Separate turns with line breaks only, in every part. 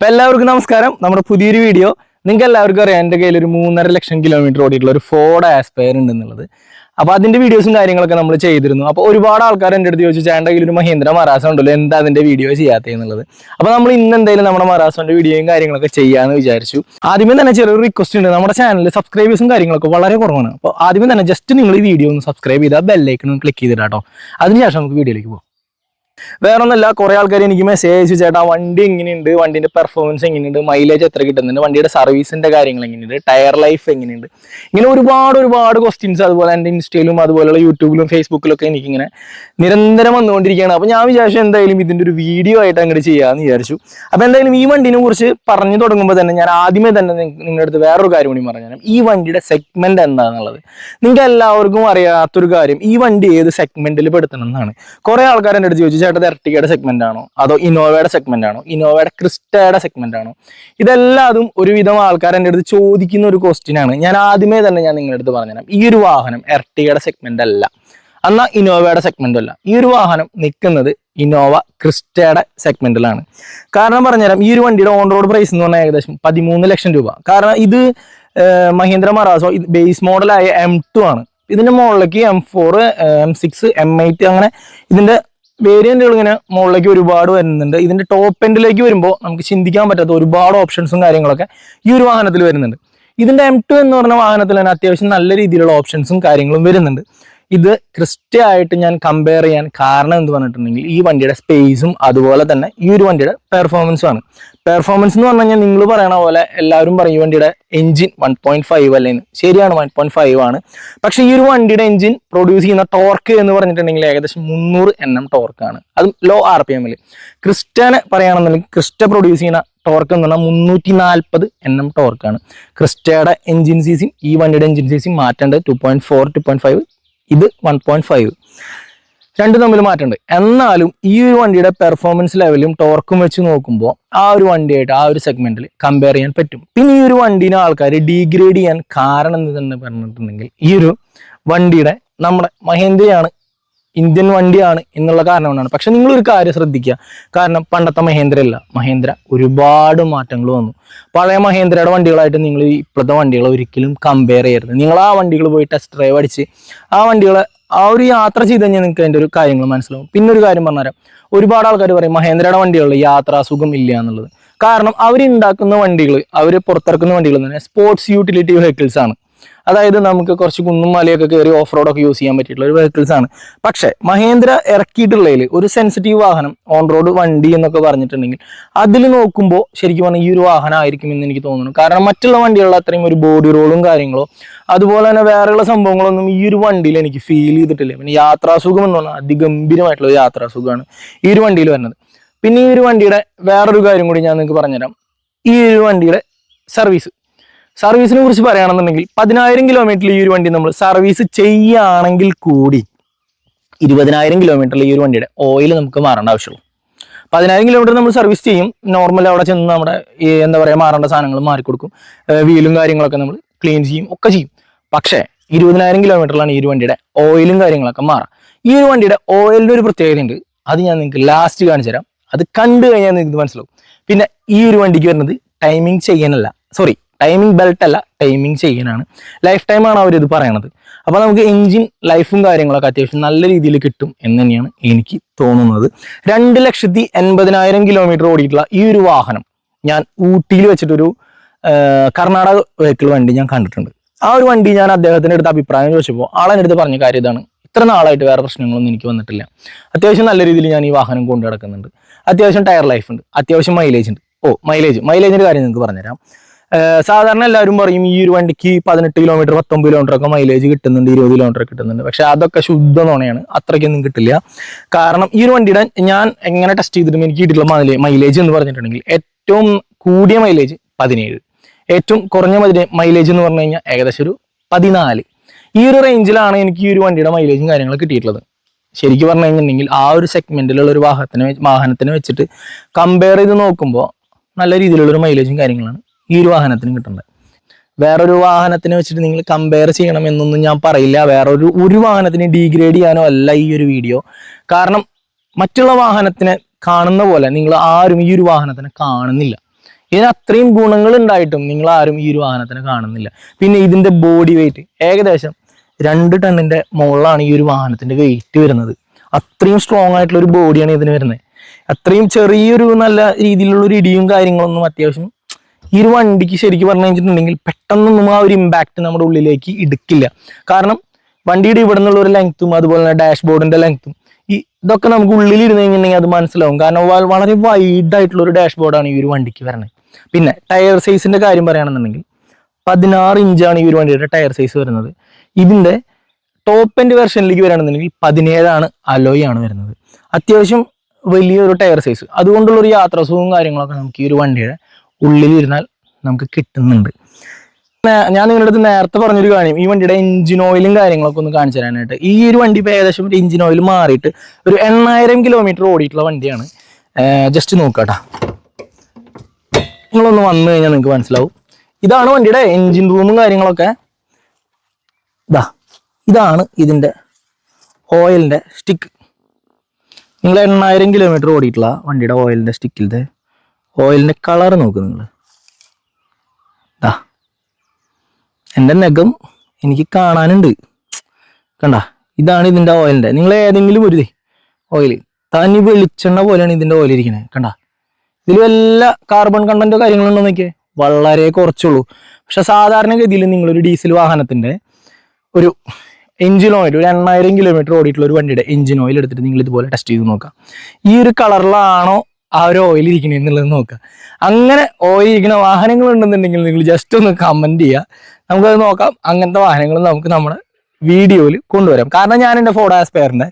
അപ്പൊ എല്ലാവർക്കും നമസ്കാരം. നമ്മുടെ പുതിയൊരു വീഡിയോ. നിങ്ങൾക്ക് എല്ലാവർക്കും അറിയാം എന്റെ കയ്യിൽ ഒരു മൂന്നര ലക്ഷം കിലോമീറ്റർ ഓടിയിട്ടുള്ള ഒരു ഫോർഡ് ആസ്പയർ ഉണ്ട് എന്നുള്ളത് അപ്പൊ അതിന്റെ വീഡിയോസും കാര്യങ്ങളൊക്കെ നമ്മൾ ചെയ്തിരുന്നു. അപ്പൊ ഒരുപാട് ആൾക്കാർ എന്റെ അടുത്ത് ചോദിച്ചു ചേട്ടന്റെ കയ്യിൽ ഒരു മഹീന്ദ്ര മറാസ ഉണ്ടല്ലോ എന്താ അതിന്റെ വീഡിയോ ചെയ്യാത്തത് എന്നുള്ളത്? അപ്പൊ നമ്മൾ ഇന്ന് എന്തായാലും നമ്മുടെ മറാസോന്റെ വീഡിയോയും കാര്യങ്ങളൊക്കെ ചെയ്യാന്ന് വിചാരിച്ചു. ആദ്യമേ തന്നെ ചെറിയൊരു റിക്വസ്റ്റ് ഉണ്ട്. നമ്മുടെ ചാനലിൽ സബ്സ്ക്രൈബേഴ്സും കാര്യങ്ങളൊക്കെ വളരെ കുറവാണ്. അപ്പോൾ ആദ്യമേ തന്നെ ജസ്റ്റ് നിങ്ങൾ ഈ വീഡിയോ ഒന്ന് സബ്സ്ക്രൈബ് ചെയ്താൽ ബെല്ലൈക്കൺ ക്ലിക്ക് ചെയ്തിട്ടാട്ടോ അതിനുശേഷം നമുക്ക് വീഡിയോയിലേക്ക് പോകാം. വേറെ ഒന്നല്ല കുറെ ആൾക്കാർ എനിക്ക് മെസ്സേജ് അയച്ചു ചേട്ടാ വണ്ടി എങ്ങനെയുണ്ട്? വണ്ടിന്റെ പെർഫോമൻസ് എങ്ങനെയുണ്ട്? മൈലേജ് എത്ര കിട്ടുന്നുണ്ട്? വണ്ടിയുടെ സർവീസിന്റെ കാര്യങ്ങൾ എങ്ങനെയുണ്ട്? ടയർ ലൈഫ് എങ്ങനെയുണ്ട്? ഇങ്ങനെ ഒരുപാട് ഒരുപാട് ക്വസ്റ്റ്യൻസ് അതുപോലെ എന്റെ ഇൻസ്റ്റയിലും അതുപോലെയുള്ള യൂട്യൂബിലും ഒക്കെ എനിക്കിങ്ങനെ നിരന്തരം വന്നുകൊണ്ടിരിക്കുകയാണ്. അപ്പോൾ ഞാൻ വിചാരിച്ചു എന്തായാലും ഇതിന്റെ ഒരു വീഡിയോ ആയിട്ട് അങ്ങോട്ട് ചെയ്യാമെന്ന് വിചാരിച്ചു. അപ്പോൾ എന്തായാലും ഈ വണ്ടിനെ കുറിച്ച് പറഞ്ഞു തുടങ്ങുമ്പോൾ തന്നെ ഞാൻ ആദ്യമേ തന്നെ നിങ്ങളുടെ അടുത്ത് വേറൊരു കാര്യം കൂടി പറഞ്ഞു ഈ വണ്ടിയുടെ സെഗ്മെന്റ് എന്താണെന്നുള്ളത് നിങ്ങൾക്ക് എല്ലാവർക്കും അറിയാത്തൊരു കാര്യം ഈ വണ്ടി ഏത് സെഗ്മെന്റിൽ പെടുത്തണം എന്നാണ്. കുറെ ആൾക്കാർ എന്റെ അടുത്ത് ചോദിച്ചു ചേട്ടാ ഇത് എർട്ടിക്കയുടെ സെഗ്മെന്റ് ആണോ? അതോ ഇന്നോവയുടെ സെഗ്മെന്റ് ആണോ? ഇന്നോവയുടെ ക്രിസ്റ്റയുടെ സെഗ്മെന്റ് ആണോ? ഇതെല്ലാതും ഒരുവിധം ആൾക്കാർ എന്റെ അടുത്ത് ചോദിക്കുന്ന ഒരു ക്വസ്റ്റ്യൻ ആണ്. ഞാൻ ആദ്യമേ തന്നെ ഞാൻ നിങ്ങളുടെ അടുത്ത് പറഞ്ഞുതരാം. ഈ ഒരു വാഹനം എർട്ടിഗയുടെ സെഗ്മെന്റ് അല്ല. എന്നാൽ ഇന്നോവയുടെ സെഗ്മെന്റ് അല്ല. ഈ ഒരു വാഹനം നിൽക്കുന്നത് ഇന്നോവ ക്രിസ്റ്റയുടെ സെഗ്മെന്റിലാണ് കാരണം പറഞ്ഞുതരാം ഈ ഒരു വണ്ടിയുടെ ഓൺ റോഡ് പ്രൈസ് എന്ന് പറഞ്ഞാൽ ഏകദേശം പതിമൂന്ന് ലക്ഷം രൂപ. കാരണം ഇത് മഹീന്ദ്ര മറാസോ ബേസ് മോഡലായ എം ടു ആണ്. ഇതിന്റെ മുകളിലേക്ക് M four M six M eight അങ്ങനെ ഇതിന്റെ വേരിയന്റുകൾ ഇങ്ങനെ മുകളിലേക്ക് ഒരുപാട് വരുന്നുണ്ട്. ഇതിന്റെ ടോപ്പ് എൻഡിലേക്ക് വരുമ്പോൾ നമുക്ക് ചിന്തിക്കാൻ പറ്റാത്ത ഒരുപാട് ഓപ്ഷൻസും കാര്യങ്ങളൊക്കെ ഈ ഒരു വാഹനത്തിൽ വരുന്നുണ്ട്. ഇതിന്റെ എം ടു എന്ന് പറഞ്ഞ വാഹനത്തിൽ തന്നെ അത്യാവശ്യം നല്ല രീതിയിലുള്ള ഓപ്ഷൻസും കാര്യങ്ങളും വരുന്നുണ്ട്. ഇത് കൃത്യമായിട്ട് ഞാൻ കമ്പയർ ചെയ്യാൻ കാരണം എന്ന് പറഞ്ഞിട്ടുണ്ടെങ്കിൽ ഈ വണ്ടിയുടെ സ്പേസും അതുപോലെ തന്നെ ഈ ഒരു വണ്ടിയുടെ പെർഫോമൻസും ആണ്. പെർഫോമൻസ് എന്ന് പറഞ്ഞു കഴിഞ്ഞാൽ നിങ്ങൾ പറയണ പോലെ എല്ലാവരും പറയും വണ്ടിയുടെ എഞ്ചിൻ വൺ പോയിന്റ് ഫൈവ് അല്ലേന്ന് ശരിയാണ് വൺ പോയിന്റ് ഫൈവ് ആണ്. പക്ഷേ ഈ ഒരു വണ്ടിയുടെ എഞ്ചിൻ പ്രൊഡ്യൂസ് ചെയ്യുന്ന ടോർക്ക് എന്ന് പറഞ്ഞിട്ടുണ്ടെങ്കിൽ ഏകദേശം മുന്നൂറ് എൻ എം ടോർക്കാണ് അതും ലോ ആർ പി എമ്മിൽ ക്രിസ്റ്റനെ പറയുകയാണെന്നുണ്ടെങ്കിൽ ക്രിസ്റ്റ പ്രൊഡ്യൂസ് ചെയ്യുന്ന ടോർക്ക് എന്ന് പറഞ്ഞാൽ മുന്നൂറ്റി നാൽപ്പത് എൻ എം ടോർക്കാണ് ക്രിസ്റ്റയുടെ എഞ്ചിൻ സി ഈ വണ്ടിയുടെ എഞ്ചിൻ സി മാറ്റേണ്ടത് two point four two point five ഇത് വൺ പോയിന്റ് ഫൈവ് രണ്ടും തമ്മിൽ മാറ്റമുണ്ട്. എന്നാലും ഈ ഒരു വണ്ടിയുടെ പെർഫോമൻസ് ലെവലും ടോർക്കും വെച്ച് നോക്കുമ്പോൾ ആ ഒരു വണ്ടിയായിട്ട് ആ ഒരു സെഗ്മെന്റിൽ കമ്പയർ ചെയ്യാൻ പറ്റും. പിന്നെ ഈ ഒരു വണ്ടീനെ ആൾക്കാർ ഡീഗ്രേഡ് ചെയ്യാൻ കാരണം എന്ന് തന്നെ പറഞ്ഞിട്ടുണ്ടെങ്കിൽ ഈ ഒരു വണ്ടിയുടെ നമ്മുടെ മഹേന്ദ്രയാണ് ഇന്ത്യൻ വണ്ടിയാണ് എന്നുള്ള കാരണം കൊണ്ടാണ്. പക്ഷെ നിങ്ങൾ ഒരു കാര്യം ശ്രദ്ധിക്കുക. കാരണം പണ്ടത്തെ മഹേന്ദ്ര അല്ല മഹേന്ദ്ര ഒരുപാട് മാറ്റങ്ങൾ വന്നു. പഴയ മഹേന്ദ്രയുടെ വണ്ടികളായിട്ട് നിങ്ങൾ ഇപ്പോഴത്തെ വണ്ടികൾ ഒരിക്കലും കമ്പയർ ചെയ്യരുത്. നിങ്ങൾ ആ വണ്ടികൾ പോയി ടെസ്റ്റ് ഡ്രൈവ് അടിച്ച് ആ വണ്ടികളെ ആ ഒരു യാത്ര ചെയ്ത് കഴിഞ്ഞാൽ നിങ്ങൾക്ക് അതിന്റെ ഒരു കാര്യങ്ങൾ മനസ്സിലാവും. പിന്നെ ഒരു കാര്യം പറഞ്ഞുതരാം. ഒരുപാട് ആൾക്കാർ പറയും മഹേന്ദ്രയുടെ വണ്ടികളിൽ യാത്രാസുഖം ഇല്ല എന്നുള്ളത്. കാരണം അവരുണ്ടാക്കുന്ന വണ്ടികൾ അവർ പുറത്തിറക്കുന്ന വണ്ടികൾ തന്നെ സ്പോർട്സ് യൂട്ടിലിറ്റി വെഹിക്കിൾസ് ആണ്. അതായത് നമുക്ക് കുറച്ച് കുന്നും മലയൊക്കെ കയറി ഓഫ് റോഡൊക്കെ യൂസ് ചെയ്യാൻ പറ്റിയിട്ടുള്ള ഒരു വെഹിക്കിൾസ് ആണ്. പക്ഷേ മഹേന്ദ്ര ഇറക്കിയിട്ടുള്ളതിൽ ഒരു സെൻസിറ്റീവ് വാഹനം ഓൺ റോഡ് വണ്ടി എന്നൊക്കെ പറഞ്ഞിട്ടുണ്ടെങ്കിൽ അതിൽ നോക്കുമ്പോൾ ശരിക്കും പറഞ്ഞാൽ ഈ ഒരു വാഹനം ആയിരിക്കും എന്ന് എനിക്ക് തോന്നുന്നു. കാരണം മറ്റുള്ള വണ്ടികളിൽ അത്രയും ഒരു ബോഡി റോളും കാര്യങ്ങളോ അതുപോലെ തന്നെ വേറെയുള്ള സംഭവങ്ങളൊന്നും ഈ ഒരു വണ്ടിയിൽ എനിക്ക് ഫീൽ ചെയ്തിട്ടില്ല. പിന്നെ യാത്രാസുഖം എന്ന് പറഞ്ഞാൽ അതിഗംഭീരമായിട്ടുള്ള ഒരു യാത്രാസുഖമാണ് ഈ ഒരു വണ്ടിയിൽ വരുന്നത്. പിന്നെ ഈ ഒരു വണ്ടിയുടെ വേറൊരു കാര്യം കൂടി ഞാൻ നിങ്ങൾക്ക് പറഞ്ഞുതരാം. ഈ ഒരു വണ്ടിയുടെ സർവീസ് സർവീസിനെ കുറിച്ച് പറയുകയാണെന്നുണ്ടെങ്കിൽ പതിനായിരം കിലോമീറ്ററിൽ ഈ ഒരു വണ്ടി നമ്മൾ സർവീസ് ചെയ്യുകയാണെങ്കിൽ കൂടി ഇരുപതിനായിരം കിലോമീറ്ററിൽ ഈ ഒരു വണ്ടിയുടെ ഓയിൽ നമുക്ക് മാറേണ്ട ആവശ്യമുള്ളൂ. പതിനായിരം കിലോമീറ്റർ നമ്മൾ സർവീസ് ചെയ്യും. നോർമൽ അവിടെ ചെന്ന് നമ്മുടെ എന്താ പറയുക മാറേണ്ട സാധനങ്ങൾ മാറിക്കൊടുക്കും വീലും കാര്യങ്ങളൊക്കെ നമ്മൾ ക്ലീൻ ചെയ്യും ഒക്കെ ചെയ്യും. പക്ഷേ ഇരുപതിനായിരം കിലോമീറ്ററിലാണ് ഈ ഒരു വണ്ടിയുടെ ഓയിലും കാര്യങ്ങളൊക്കെ മാറാം. ഈ ഒരു വണ്ടിയുടെ ഓയിലിന്റെ ഒരു പ്രത്യേകത ഉണ്ട് അത് ഞാൻ നിങ്ങൾക്ക് ലാസ്റ്റ് കാണിച്ചു തരാം. അത് കണ്ടു കഴിഞ്ഞാൽ നിങ്ങൾക്ക് മനസ്സിലാവും. പിന്നെ ഈ ഒരു വണ്ടിക്ക് വരുന്നത് ടൈമിംഗ് ചെയ്യാനല്ല. സോറി ടൈമിംഗ് ബെൽറ്റ് അല്ല ടൈമിംഗ് ചെയ്യാനാണ് ലൈഫ് ടൈമാണ് അവർ ഇത് പറയണത്. അപ്പോൾ നമുക്ക് എഞ്ചിൻ ലൈഫും കാര്യങ്ങളൊക്കെ അത്യാവശ്യം നല്ല രീതിയിൽ കിട്ടും എന്ന് തന്നെയാണ് എനിക്ക് തോന്നുന്നത്. രണ്ട് ലക്ഷത്തി എൺപതിനായിരം കിലോമീറ്റർ ഓടിയിട്ടുള്ള ഈ ഒരു വാഹനം ഞാൻ ഊട്ടിയിൽ വെച്ചിട്ടൊരു കർണാടക വെഹിക്കിൾ വണ്ടി ഞാൻ കണ്ടിട്ടുണ്ട്. ആ ഒരു വണ്ടി ഞാൻ അദ്ദേഹത്തിന്റെ അടുത്ത് അഭിപ്രായം ചോദിച്ചപ്പോൾ ആളെന്റെ അടുത്ത് പറഞ്ഞ കാര്യം ഇതാണ്. ഇത്ര നാളായിട്ട് വേറെ പ്രശ്നങ്ങളൊന്നും എനിക്ക് വന്നിട്ടില്ല. അത്യാവശ്യം നല്ല രീതിയിൽ ഞാൻ ഈ വാഹനം കൊണ്ടു നടക്കുന്നുണ്ട് അത്യാവശ്യം ടയർ ലൈഫ് ഉണ്ട്. അത്യാവശ്യം മൈലേജ് ഉണ്ട്. ഓ മൈലേജ് മൈലേജിന്റെ കാര്യം നിങ്ങൾക്ക് പറഞ്ഞുതരാം. സാധാരണ എല്ലാവരും പറയും ഈ ഒരു വണ്ടിക്ക് പതിനെട്ട് കിലോമീറ്റർ പത്തൊമ്പത് കിലോമീറ്റർ ഒക്കെ മൈലേജ് കിട്ടുന്നുണ്ട് ഇരുപത് കിലോമീറ്റർ കിട്ടുന്നുണ്ട്. പക്ഷെ അതൊക്കെ ശുദ്ധ നോണയാണ്. അത്രയ്ക്കൊന്നും കിട്ടില്ല. കാരണം ഈ ഒരു വണ്ടിയുടെ ഞാൻ എങ്ങനെ ടെസ്റ്റ് ചെയ്തിട്ടും എനിക്ക് കിട്ടിയിട്ടുള്ള മൈലേജ് എന്ന് പറഞ്ഞിട്ടുണ്ടെങ്കിൽ ഏറ്റവും കൂടിയ മൈലേജ് പതിനേഴ്. ഏറ്റവും കുറഞ്ഞ മൈലേജ് എന്ന് പറഞ്ഞു കഴിഞ്ഞാൽ ഏകദേശം ഒരു പതിനാല്. ഈ ഒരു റേഞ്ചിലാണ് എനിക്ക് ഈ ഒരു വണ്ടിയുടെ മൈലേജും കാര്യങ്ങളും കിട്ടിയിട്ടുള്ളത്. ശരിക്കും പറഞ്ഞു കഴിഞ്ഞിട്ടുണ്ടെങ്കിൽ ആ ഒരു സെഗ്മെന്റിലുള്ള ഒരു വാഹനത്തിന് വാഹനത്തിന് വെച്ചിട്ട് കമ്പയർ ചെയ്ത് നോക്കുമ്പോൾ നല്ല രീതിയിലുള്ള ഒരു മൈലേജും കാര്യങ്ങളാണ്. ഈ ഒരു വാഹനത്തിന് കിട്ടേണ്ടത് വേറൊരു വാഹനത്തിനെ വെച്ചിട്ട് നിങ്ങൾ കമ്പയർ ചെയ്യണം എന്നൊന്നും ഞാൻ പറയില്ല. വേറൊരു ഒരു വാഹനത്തിനെ ഡീഗ്രേഡ് ചെയ്യാനോ അല്ല ഈ ഒരു വീഡിയോ കാരണം മറ്റുള്ള വാഹനത്തിനെ കാണുന്ന പോലെ നിങ്ങൾ ആരും ഈ ഒരു വാഹനത്തിനെ കാണുന്നില്ല. ഇതിന് അത്രയും ഗുണങ്ങൾ ഉണ്ടായിട്ടും നിങ്ങൾ ആരും ഈ ഒരു വാഹനത്തിനെ കാണുന്നില്ല. പിന്നെ ഇതിന്റെ ബോഡി വെയിറ്റ് ഏകദേശം രണ്ട് ടണ്ണിന്റെ മുകളിലാണ് ഈ ഒരു വാഹനത്തിന്റെ വെയിറ്റ് വരുന്നത്. അത്രയും സ്ട്രോങ് ആയിട്ടുള്ള ഒരു ബോഡിയാണ് ഇതിന് വരുന്നത്. അത്രയും ചെറിയൊരു നല്ല രീതിയിലുള്ള ഒരു ഇടിയും കാര്യങ്ങളൊന്നും അത്യാവശ്യം ഈ ഒരു വണ്ടിക്ക് ശരിക്കും പറഞ്ഞു കഴിഞ്ഞിട്ടുണ്ടെങ്കിൽ പെട്ടെന്നൊന്നും ആ ഒരു ഇമ്പാക്ട് നമ്മുടെ ഉള്ളിലേക്ക് എടുക്കില്ല കാരണം വണ്ടിയുടെ ഇവിടെ നിന്നുള്ള ഒരു ലെങ്ത്തും അതുപോലെ തന്നെ ഡാഷ്ബോർഡിന്റെ ലെങ്ത്തും ഈ ഇതൊക്കെ നമുക്ക് ഉള്ളിൽ ഇരുന്ന് കഴിഞ്ഞിട്ടുണ്ടെങ്കിൽ അത് മനസ്സിലാവും. കാരണം വളരെ വൈഡ് ആയിട്ടുള്ള ഒരു ഡാഷ്ബോർഡാണ് ഈ ഒരു വണ്ടിക്ക് വരുന്നത്. പിന്നെ ടയർ സൈസിന്റെ കാര്യം പറയുകയാണെന്നുണ്ടെങ്കിൽ പതിനാറ് ഇഞ്ചാണ് ഈ ഒരു വണ്ടിയുടെ ടയർ സൈസ് വരുന്നത്. ഇതിന്റെ ടോപ്പ് എൻഡ് വെർഷനിലേക്ക് വരികയാണെന്നുണ്ടെങ്കിൽ പതിനേഴാണ് അലോയ് ആണ് വരുന്നത്. അത്യാവശ്യം വലിയൊരു ടയർ സൈസ് അതുകൊണ്ടുള്ള ഒരു യാത്രാസുഖവും കാര്യങ്ങളൊക്കെ നമുക്ക് ഈ ഒരു വണ്ടിയുടെ ഉള്ളിലിരുന്നാൽ നമുക്ക് കിട്ടുന്നുണ്ട്. ഞാൻ നിങ്ങളുടെ അടുത്ത് നേരത്തെ പറഞ്ഞൊരു കാര്യം. ഈ വണ്ടിയുടെ എഞ്ചിൻ ഓയിലും കാര്യങ്ങളൊക്കെ ഒന്ന് കാണിച്ചു തരാനായിട്ട്. ഈ ഒരു വണ്ടി ഇപ്പോൾ ഏകദേശം ഒരു എഞ്ചിൻ ഓയിൽ മാറിയിട്ട് ഒരു എണ്ണായിരം കിലോമീറ്റർ ഓടിയിട്ടുള്ള വണ്ടിയാണ്. ജസ്റ്റ് നോക്കാട്ടാ. നിങ്ങളൊന്ന് വന്നു കഴിഞ്ഞാൽ നിങ്ങൾക്ക് മനസ്സിലാവും. ഇതാണ് വണ്ടിയുടെ എഞ്ചിൻ റൂമും കാര്യങ്ങളൊക്കെ. ഇതാ ഇതാണ് ഇതിന്റെ ഓയിലിന്റെ സ്റ്റിക്ക് നിങ്ങൾ എണ്ണായിരം കിലോമീറ്റർ ഓടിയിട്ടുള്ള വണ്ടിയുടെ ഓയിലിന്റെ സ്റ്റിക്കിലത്തെ ഓയിലിന്റെ കളർ നോക്ക് നിങ്ങൾ ദാ എന്റെ നഖം എനിക്ക് കാണാനുണ്ട്. കണ്ട ഇതാണ് ഇതിന്റെ ഓയിലിന്റെ നിങ്ങൾ ഏതെങ്കിലും ഒരു ഓയിൽ തനി വെളിച്ചെണ്ണ പോലെയാണ് ഇതിന്റെ ഓയിൽ ഇരിക്കുന്നത് കണ്ട ഇതിൽ വല്ല കാർബൺ കണ്ടന്റോ കാര്യങ്ങളുണ്ടോ നോക്കിയേ? വളരെ കുറച്ചുള്ളൂ. പക്ഷെ സാധാരണഗതിയിൽ നിങ്ങളൊരു ഡീസൽ വാഹനത്തിന്റെ ഒരു എഞ്ചിൻ ഓയിൽ ഒരു എണ്ണായിരം കിലോമീറ്റർ ഓടിയിട്ടുള്ള ഒരു വണ്ടിയുടെ എഞ്ചിൻ ഓയിൽ എടുത്തിട്ട് നിങ്ങൾ ഇതുപോലെ ടെസ്റ്റ് ചെയ്ത് നോക്കാം. ഈ ഒരു കളറിലാണോ ആ ഒരു ഓയിൽ ഇരിക്കണേ എന്നുള്ളത് നോക്കുക അങ്ങനെ ഓയിൽ ഇരിക്കുന്ന വാഹനങ്ങൾ ഉണ്ടെന്നുണ്ടെങ്കിൽ നിങ്ങൾ ജസ്റ്റ് ഒന്ന് കമന്റ് ചെയ്യുക നമുക്കത് നോക്കാം. അങ്ങനത്തെ വാഹനങ്ങൾ നമുക്ക് നമ്മുടെ വീഡിയോയിൽ കൊണ്ടുവരാം. കാരണം ഞാൻ എന്റെ ഫോർഡ് ആസ്പെയറിന്റെ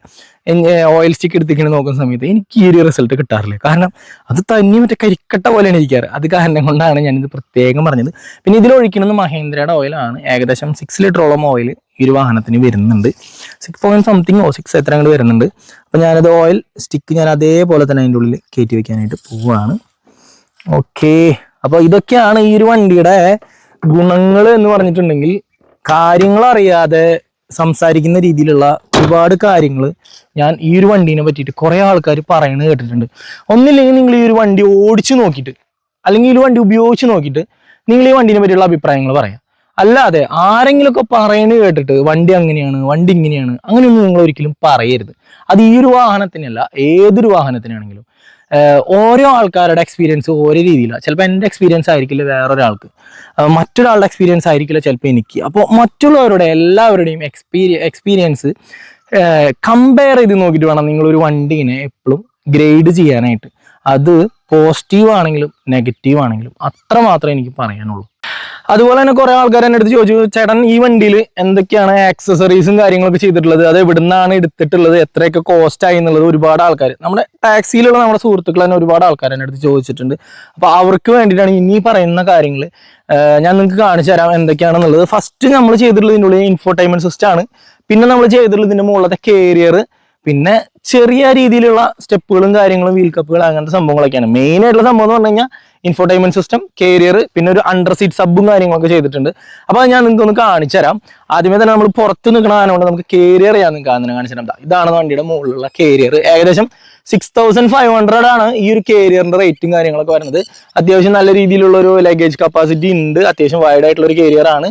ഓയിൽ സ്റ്റിക്ക് എടുത്തിങ്ങനെ നോക്കുന്ന സമയത്ത് എനിക്ക് ഈ ഒരു റിസൾട്ട് കിട്ടാറില്ല. കാരണം അത് തന്നെ മറ്റേ കരിക്കട്ട പോലെയാണ് ഇരിക്കാറ്. അത് കാരണം കൊണ്ടാണ് ഞാനിത് പ്രത്യേകം പറഞ്ഞത്. പിന്നെ ഇതിൽ ഒഴിക്കുന്നത് മഹേന്ദ്രയുടെ ഓയിലാണ് ഏകദേശം സിക്സ് ലിറ്ററോളം ഓയിൽ ഈ ഒരു വാഹനത്തിന് വരുന്നുണ്ട്. Six point something oh six എത്ര അങ്ങോട്ട് വരുന്നുണ്ട്. അപ്പോൾ ഞാനത് ഓയിൽ സ്റ്റിക്ക് ഞാൻ അതേപോലെ തന്നെ അതിന്റെ ഉള്ളിൽ കയറ്റി വെക്കാനായിട്ട് പോവുകയാണ് ഓക്കെ അപ്പോൾ ഇതൊക്കെയാണ് ഈ ഒരു വണ്ടിയുടെ ഗുണങ്ങൾ എന്ന് പറഞ്ഞിട്ടുണ്ടെങ്കിൽ കാര്യങ്ങൾ അറിയാതെ സംസാരിക്കുന്ന രീതിയിലുള്ള ഒരുപാട് കാര്യങ്ങൾ ഞാൻ ഈ ഒരു വണ്ടീനെ പറ്റിയിട്ട് കുറേ ആൾക്കാർ പറയുന്നത് കേട്ടിട്ടുണ്ട്. ഒന്നില്ലെങ്കിൽ നിങ്ങൾ ഈ ഒരു വണ്ടി ഓടിച്ചു നോക്കിയിട്ട് അല്ലെങ്കിൽ ഈ ഒരു വണ്ടി ഉപയോഗിച്ച് നോക്കിയിട്ട് നിങ്ങൾ ഈ വണ്ടീനെ പറ്റിയുള്ള അഭിപ്രായങ്ങൾ പറയാം. അല്ലാതെ ആരെങ്കിലുമൊക്കെ പറയുന്നത് കേട്ടിട്ട് വണ്ടി അങ്ങനെയാണ് വണ്ടി ഇങ്ങനെയാണ് അങ്ങനെയൊന്നും നിങ്ങൾ ഒരിക്കലും പറയരുത്. അത് ഈ ഒരു വാഹനത്തിനല്ല ഏതൊരു വാഹനത്തിനാണെങ്കിലും. ഓരോ ആൾക്കാരുടെ എക്സ്പീരിയൻസ് ഓരോ രീതിയിലാണ് ചിലപ്പോൾ എന്റെ എക്സ്പീരിയൻസ് ആയിരിക്കില്ല വേറൊരാൾക്ക്. മറ്റൊരാളുടെ എക്സ്പീരിയൻസ് ആയിരിക്കില്ല ചിലപ്പോൾ എനിക്ക്. അപ്പോൾ മറ്റുള്ളവരുടെ എല്ലാവരുടെയും എക്സ്പീരിയ എക്സ്പീരിയൻസ് കമ്പയർ ചെയ്ത് നോക്കിയിട്ട് വേണം നിങ്ങൾ ഒരു വണ്ടീനെ എപ്പോഴും ഗ്രേഡ് ചെയ്യാനായിട്ട്. അത് പോസിറ്റീവ് ആണെങ്കിലും നെഗറ്റീവ് ആണെങ്കിലും അത്രമാത്രമേ എനിക്ക് പറയാനുള്ളൂ. അതുപോലെ തന്നെ കുറെ ആൾക്കാർ എന്നെ അടുത്ത് ചോദിച്ചു ചേട്ടൻ ഈ വണ്ടിയിൽ എന്തൊക്കെയാണ് ആക്സസറീസും കാര്യങ്ങളൊക്കെ ചെയ്തിട്ടുള്ളത്? അത് എവിടുന്നാണ് എടുത്തിട്ടുള്ളത്? എത്രയൊക്കെ കോസ്റ്റ് ആയി എന്നുള്ളത് ഒരുപാട് ആൾക്കാർ നമ്മുടെ ടാക്സിയിലുള്ള നമ്മുടെ സുഹൃത്തുക്കൾ തന്നെ ഒരുപാട് ആൾക്കാർ എന്നെ അടുത്ത് ചോദിച്ചിട്ടുണ്ട്. അപ്പോൾ അവർക്ക് വേണ്ടിയിട്ടാണ് ഇനി പറയുന്ന കാര്യങ്ങൾ ഞാൻ നിങ്ങൾക്ക് കാണിച്ചു തരാം എന്തൊക്കെയാണെന്നുള്ളത്. ഫസ്റ്റ് നമ്മൾ ചെയ്തിട്ടുള്ളതിന്റെ ഉള്ളിൽ ഇൻഫോർടൈൻമെന്റ് സിസ്റ്റം ആണ്. പിന്നെ നമ്മൾ ചെയ്തിട്ടുള്ളതിന്റെ മുകളിലത്തെ കേരിയർ പിന്നെ ചെറിയ രീതിയിലുള്ള സ്റ്റെപ്പുകളും കാര്യങ്ങളും വീൽ കപ്പുകൾ അങ്ങനത്തെ സംഭവങ്ങളൊക്കെയാണ്. മെയിൻ ആയിട്ടുള്ള സംഭവം എന്ന് പറഞ്ഞു കഴിഞ്ഞാൽ ഇൻഫോർടൈൻമെന്റ് സിസ്റ്റം കേരിയർ പിന്നെ ഒരു അണ്ടർ സീറ്റ് സബും കാര്യങ്ങളൊക്കെ ചെയ്തിട്ടുണ്ട്. അപ്പോൾ ഞാൻ നിങ്ങൾക്ക് ഒന്ന് കാണിച്ചു തരാം. ആദ്യമേ തന്നെ നമ്മൾ പുറത്ത് നിൽക്കണ ആയതുകൊണ്ട് നമുക്ക് കേരിയർ ഞാൻ നിങ്ങൾക്ക് ആദ്യം ഇതാണ് വണ്ടിയുടെ മുകളിലുള്ള കേരിയർ ഏകദേശം സിക്സ് തൗസൻഡ് ഫൈവ് ഹൺഡ്രഡ് ആണ് ഈ ഒരു കേരിയറിന്റെ റേറ്റും കാര്യങ്ങളൊക്കെ വരുന്നത്. അത്യാവശ്യം നല്ല രീതിയിലുള്ള ഒരു ലഗേജ് കപ്പാസിറ്റി ഉണ്ട്. അത്യാവശ്യം വൈഡ് ആയിട്ടുള്ള ഒരു കേരിയർ ആണ്.